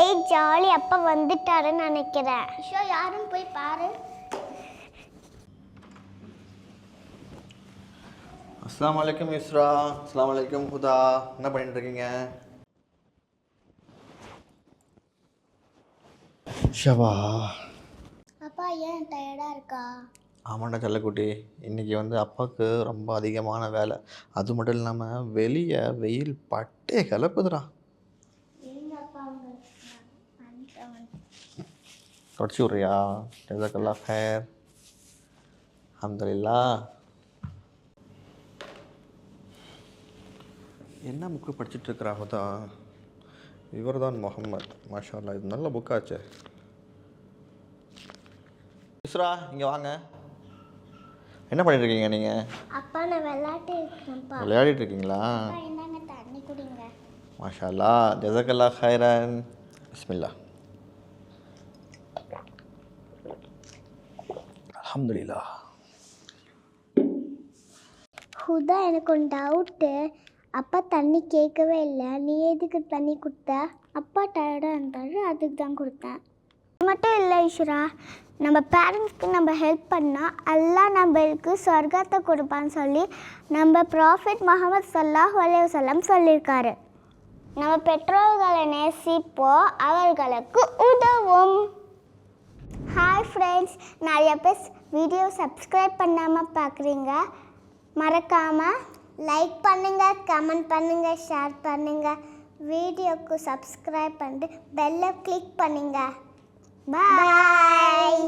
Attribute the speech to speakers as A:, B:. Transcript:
A: ஏய் ஜாலி அப்பா வந்துட்டாருன்னு நினைக்கிறேன்.
B: ஷோ யாருன்னு போய் பாரு.
C: அஸ்ஸலாமு அலைக்கும் இஸ்ரா அஸ்ஸலாமு அலைக்கும் ஹுதா. என்ன பண்ணிட்டு இருக்கீங்க? ஷவா.
B: அப்பா ஏன் டயர்டா இருக்கா?
C: ஆமாண்டா செல்லக்குட்டி இன்றைக்கி வந்து அப்பாவுக்கு ரொம்ப அதிகமான வேலை. அது மட்டும் இல்லாமல் வெளியே வெயில் பட்டே கிளப்புதுடா தொடச்சி விட்றியா ஜசாக்கல்லா ஹேர் அல்ஹம்துலில்லா என்ன புக்கு படிச்சுட்டு இருக்கிறா ஹுதா இவர் தான் முகமது மாஷா அல்லாஹ் இது நல்ல புக்காச்சே இஸ்ரா இங்கே வாங்க. என்ன பண்ணிட்டு இருக்கீங்க நீங்கள்
B: அப்பா நான் விளையாட்டு இருக்கேன்ப்பா
C: விளையாடிட்டு இருக்கீங்களா?
B: என்னங்க தண்ணி குடிங்க.
C: மாஷா அல்லா ஜசக்கல்லா ஹைரன் பிஸ்மில்லா அலமதுல்லா
B: ஹுதா எனக்கு ஒரு டவுட்டு அப்பா தண்ணி கேட்கவே இல்லை. நீ எதுக்கு தண்ணி கொடுத்த? அப்பா டயர்டாக இருந்தாரு அதுக்கு தான் கொடுத்தேன். அது மட்டும் இல்லை ஈஸ்வரா நம்ம பேரண்ட்ஸ்க்கு நம்ம ஹெல்ப் பண்ணால் எல்லாம் நம்மளுக்கு சொர்க்கத்தை கொடுப்பான்னு சொல்லி நம்ம ப்ராஃபிட் முகமது சல்லாஹ் அலைவசல்லம் சொல்லியிருக்காரு. நம்ம பெற்றோர்களை நேசிப்போம் அவர்களுக்கு உதவும். ஹாய் ஃப்ரெண்ட்ஸ் நிறைய பேர் வீடியோ சப்ஸ்கிரைப் பண்ணாமல் பார்க்குறீங்க மறக்காமல் லைக் பண்ணுங்கள் கமெண்ட் பண்ணுங்கள் ஷேர் பண்ணுங்கள் வீடியோக்கு சப்ஸ்கிரைப் பண்ணிட்டு பெல்லை கிளிக் பண்ணுங்கள் பாய்